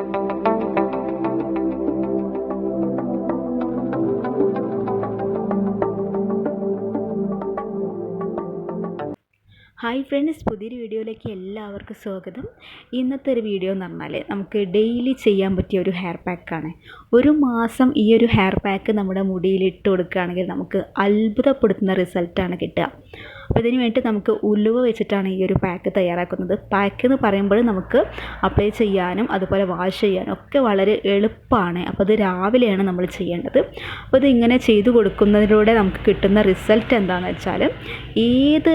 Hi friends പുതിയൊരു വീഡിയോയിലേക്ക് എല്ലാവർക്കും സ്വാഗതം. ഇന്നത്തെ ഒരു വീഡിയോ എന്ന് പറഞ്ഞാൽ നമുക്ക് ഡെയിലി ചെയ്യാൻ പറ്റിയ ഒരു ഹെയർ പാക്കാണ് ഒരു മാസം ഈ ഒരു ഹെയർ പാക്ക് നമ്മുടെ മുടിയിൽ ഇട്ട് കൊടുക്കുകയാണെങ്കിൽ നമുക്ക് അത്ഭുതപ്പെടുത്തുന്ന റിസൾട്ടാണ് കിട്ടുക. അപ്പോൾ ഇതിന് വേണ്ടി നമുക്ക് ഉലുവ വെച്ചിട്ടാണ് ഈ ഒരു പാക്ക് തയ്യാറാക്കുന്നത്. പാക്ക് എന്ന് പറയുമ്പോൾ നമുക്ക് അപ്ലൈ ചെയ്യാനും അതുപോലെ വാഷ് ചെയ്യാനും ഒക്കെ വളരെ എളുപ്പമാണ്. അപ്പോൾ അത് രാവിലെയാണ് നമ്മൾ ചെയ്യേണ്ടത്. അപ്പോൾ ഇതിങ്ങനെ ചെയ്തു കൊടുക്കുന്നതിലൂടെ നമുക്ക് കിട്ടുന്ന റിസൾട്ട് എന്താണെന്ന് വെച്ചാൽ ഏത്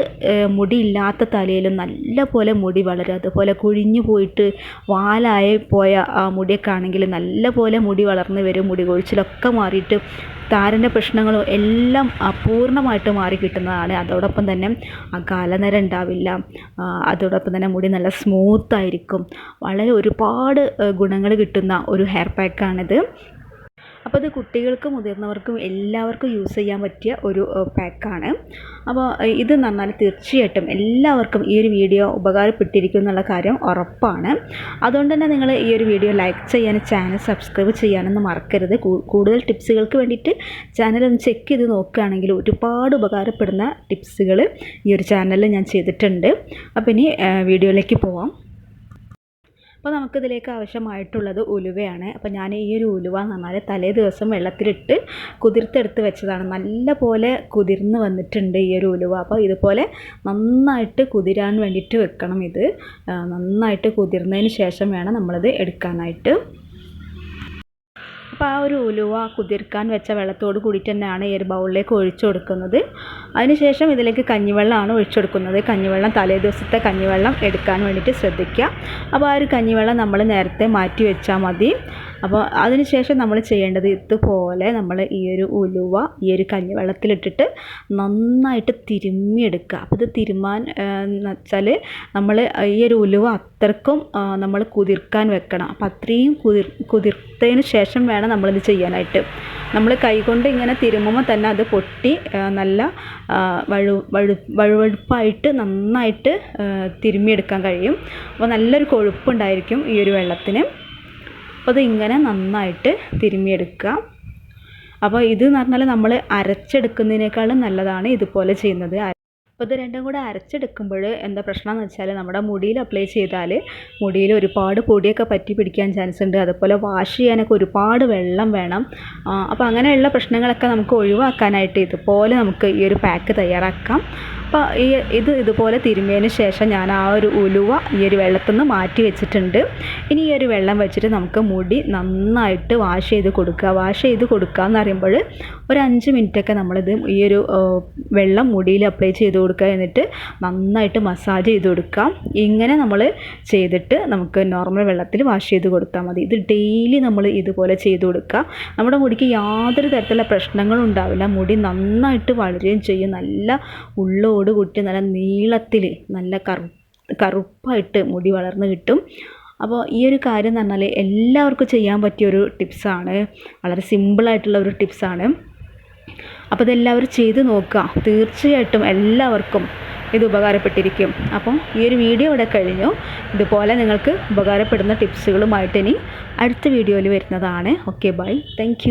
മുടിയില്ലാത്ത തലയിലും നല്ല പോലെ മുടി വളരും. അതുപോലെ കുഴിഞ്ഞു പോയിട്ട് വാലായി പോയ ആ മുടിയൊക്കെ ആണെങ്കിൽ നല്ല പോലെ മുടി വളർന്നു വരും. മുടി കൊഴിച്ചിലൊക്കെ മാറിയിട്ട് താരന്റെ പ്രശ്നങ്ങളും എല്ലാം പൂർണമായിട്ട് മാറി കിട്ടുന്നതാണ്. അതോടൊപ്പം തന്നെ ആ കാലനര ഉണ്ടാവില്ല. അതോടൊപ്പം തന്നെ മുടി നല്ല സ്മൂത്തായിരിക്കും വളരെ ഒരുപാട് ഗുണങ്ങൾ കിട്ടുന്ന ഒരു ഹെയർ പാക്കാണിത് അപ്പോൾ കുട്ടികൾക്കും മുതിർന്നവർക്കും എല്ലാവർക്കും യൂസ് ചെയ്യാൻ പറ്റിയ ഒരു പാക്കാണ് അപ്പോൾ ഇത് പറഞ്ഞാൽ തീർച്ചയായിട്ടും എല്ലാവർക്കും ഈ ഒരു വീഡിയോ ഉപകാരപ്പെട്ടിരിക്കും എന്നുള്ള കാര്യം ഉറപ്പാണ്. അതുകൊണ്ട് തന്നെ നിങ്ങൾ ഈ ഒരു വീഡിയോ ലൈക്ക് ചെയ്യാനും ചാനൽ സബ്സ്ക്രൈബ് ചെയ്യാനൊന്നും മറക്കരുത്. കൂടുതൽ ടിപ്സുകൾക്ക് വേണ്ടിയിട്ട് ചാനൽ ഒന്ന് ചെക്ക് ചെയ്ത് നോക്കുകയാണെങ്കിൽ ഒരുപാട് ഉപകാരപ്പെടുന്ന ടിപ്സുകൾ ഈ ഒരു ചാനലിൽ ഞാൻ ചെയ്തിട്ടുണ്ട്. അപ്പോൾ ഇനി വീഡിയോയിലേക്ക് പോവാം. അപ്പോൾ നമുക്കിതിലേക്ക് ആവശ്യമായിട്ടുള്ളത് ഉലുവയാണ്. അപ്പോൾ ഞാൻ ഈ ഒരു ഉലുവ എന്ന് പറഞ്ഞാൽ തലേ ദിവസം വെള്ളത്തിലിട്ട് കുതിർത്തെടുത്ത് വെച്ചതാണ്. നല്ല പോലെ കുതിർന്ന് വന്നിട്ടുണ്ട് ഈ ഒരു ഉലുവ. അപ്പോൾ ഇതുപോലെ നന്നായിട്ട് കുതിരാൻ വേണ്ടിയിട്ട് വെക്കണം ഇത്. നന്നായിട്ട് കുതിർന്നതിന് ശേഷം വേണം നമ്മളിത് എടുക്കാനായിട്ട്. അപ്പോൾ ആ ഒരു ഉലുവ കുതിർക്കാൻ വെച്ച വെള്ളത്തോട് കൂടിയിട്ട് തന്നെയാണ് ഈ ഒരു ബൗളിലേക്ക് ഒഴിച്ചു കൊടുക്കുന്നത്. അതിനുശേഷം ഇതിലേക്ക് കഞ്ഞിവെള്ളമാണ് ഒഴിച്ചു കൊടുക്കുന്നത്. കഞ്ഞിവെള്ളം തലേ ദിവസത്തെ കഞ്ഞിവെള്ളം എടുക്കാൻ വേണ്ടിയിട്ട് ശ്രദ്ധിക്കുക. അപ്പോൾ ആ ഒരു കഞ്ഞിവെള്ളം നമ്മൾ നേരത്തെ മാറ്റി വെച്ചാൽ മതി. അപ്പോൾ അതിനുശേഷം നമ്മൾ ചെയ്യേണ്ടത് ഇതുപോലെ നമ്മൾ ഈ ഒരു ഉലുവ ഈ ഒരു കഞ്ഞിവെള്ളത്തിലിട്ടിട്ട് നന്നായിട്ട് തിരുമ്മിയെടുക്കുക. അപ്പോൾ ഇത് തിരുമാൻ എന്ന് വെച്ചാൽ നമ്മൾ ഈ ഒരു ഉലുവ അത്രക്കും നമ്മൾ കുതിർക്കാൻ വെക്കണം. അപ്പോൾ അത്രയും കുതിർ കുതിർത്തതിന് ശേഷം വേണം നമ്മളിത് ചെയ്യാനായിട്ട്. നമ്മൾ കൈകൊണ്ട് ഇങ്ങനെ തിരുമ്മുമ്പോൾ തന്നെ അത് പൊട്ടി നല്ല വഴു വഴു വഴുവഴുപ്പായിട്ട് നന്നായിട്ട് തിരുമ്മിയെടുക്കാൻ കഴിയും. അപ്പോൾ നല്ലൊരു കൊഴുപ്പുണ്ടായിരിക്കും ഈ ഒരു വെള്ളത്തിന്. അപ്പോൾ അത് ഇങ്ങനെ നന്നായിട്ട് തിരുമ്മിയെടുക്കുക. അപ്പോൾ ഇത് എന്ന് പറഞ്ഞാൽ നമ്മൾ അരച്ചെടുക്കുന്നതിനേക്കാളും നല്ലതാണ് ഇതുപോലെ ചെയ്യുന്നത്. അപ്പോൾ ഇത് രണ്ടും കൂടെ അരച്ചെടുക്കുമ്പോൾ എന്താ പ്രശ്നം എന്ന് വെച്ചാൽ നമ്മുടെ മുടിയിൽ അപ്ലൈ ചെയ്താൽ മുടിയിൽ ഒരുപാട് പൊടിയൊക്കെ പറ്റി പിടിക്കാൻ ചാൻസ് ഉണ്ട്. അതുപോലെ വാഷ് ചെയ്യാനൊക്കെ ഒരുപാട് വെള്ളം വേണം. അപ്പോൾ അങ്ങനെയുള്ള പ്രശ്നങ്ങളൊക്കെ നമുക്ക് ഒഴിവാക്കാനായിട്ട് ഇതുപോലെ നമുക്ക് ഈ ഒരു പാക്ക് തയ്യാറാക്കാം. അപ്പോൾ ഈ ഇത് ഇതുപോലെ തിരുമ്മിയതിന് ശേഷം ഞാൻ ആ ഒരു ഉലുവ ഈ ഒരു വെള്ളത്തിൽ നിന്ന് മാറ്റി വെച്ചിട്ടുണ്ട്. ഇനി ഈ ഒരു വെള്ളം വെച്ചിട്ട് നമുക്ക് മുടി നന്നായിട്ട് വാഷ് ചെയ്ത് കൊടുക്കുക. വാഷ് ചെയ്ത് കൊടുക്കുക എന്ന് പറയുമ്പോൾ ഒരു അഞ്ച് മിനിറ്റൊക്കെ നമ്മളിത് ഈ ഒരു വെള്ളം മുടിയിൽ അപ്ലൈ ചെയ്ത് കൊടുക്കുക എന്നിട്ട് നന്നായിട്ട് മസാജ് ചെയ്ത് കൊടുക്കാം ഇങ്ങനെ നമ്മൾ ചെയ്തിട്ട് നമുക്ക് നോർമൽ വെള്ളത്തിൽ വാഷ് ചെയ്ത് കൊടുത്താൽ മതി. ഇത് ഡെയിലി നമ്മൾ ഇതുപോലെ ചെയ്ത് കൊടുക്കുക. നമ്മുടെ മുടിക്ക് യാതൊരു തരത്തിലുള്ള പ്രശ്നങ്ങളും ഉണ്ടാവില്ല. മുടി നന്നായിട്ട് വളരുകയും ചെയ്യും. നല്ല ഉള്ളോട് കൂട്ടി നല്ല നീളത്തിൽ നല്ല കറു കറുപ്പായിട്ട് മുടി വളർന്ന് കിട്ടും. അപ്പോൾ ഈ ഒരു കാര്യം എന്ന് പറഞ്ഞാൽ എല്ലാവർക്കും ചെയ്യാൻ പറ്റിയ ഒരു ടിപ്സാണ് വളരെ സിമ്പിളായിട്ടുള്ള ഒരു ടിപ്സാണ് അപ്പോൾ ഇതെല്ലാവരും ചെയ്ത് നോക്കുക. തീർച്ചയായിട്ടും എല്ലാവർക്കും ഇത് ഉപകാരപ്പെട്ടിരിക്കും. അപ്പം ഈ ഒരു വീഡിയോ ഇവിടെ കഴിഞ്ഞു. ഇതുപോലെ നിങ്ങൾക്ക് ഉപകാരപ്പെടുന്ന ടിപ്സുകളുമായിട്ട് ഇനി അടുത്ത വീഡിയോയിൽ വരുന്നതാണ്. Okay bye thank